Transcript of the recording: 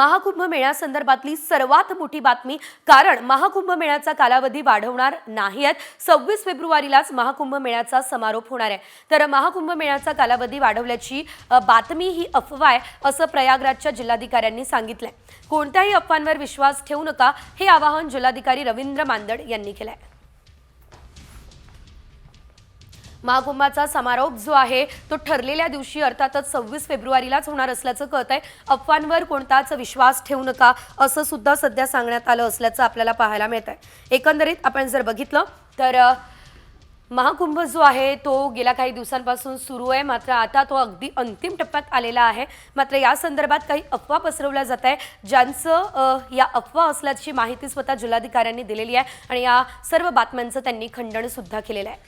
महाकुंभ मेळ्यासंदर्भातली सर्वात मोठी बातमी कारण महाकुंभ मेळ्याचा कालावधी वाढवणार नाही आहेत. सव्वीस फेब्रुवारीलाच महाकुंभ मेळ्याचा समारोप होणार आहे. तर महाकुंभ मेळ्याचा कालावधी वाढवल्याची बातमी ही अफवा आहे असं प्रयागराजच्या जिल्हाधिकाऱ्यांनी सांगितलंय. कोणत्याही अफवांवर विश्वास ठेवू नका हे आवाहन जिल्हाधिकारी रवींद्र मांदड यांनी केलंय. महाकुंभाचा समारोप जो आहे तो ठरलेल्या दिवशी अर्थातच सव्वीस फेब्रुवारीलाच होणार असल्याचं कळत आहे अफवांवर कोणताच विश्वास ठेवू नका असं सुद्धा सध्या सांगण्यात आलं असल्याचं आपल्याला पाहायला मिळत आहे एकंदरीत आपण जर बघितलं तर महाकुंभ जो आहे तो गेल्या काही दिवसांपासून सुरू आहे. मात्र आता तो अगदी अंतिम टप्प्यात आलेला आहे. मात्र या संदर्भात काही अफवा पसरवल्या जात आहे ज्यांचं या अफवा असल्याची माहिती स्वतः जिल्हाधिकाऱ्यांनी दिलेली आहे आणि या सर्व बातम्यांचं त्यांनी खंडनसुद्धा केलेलं आहे.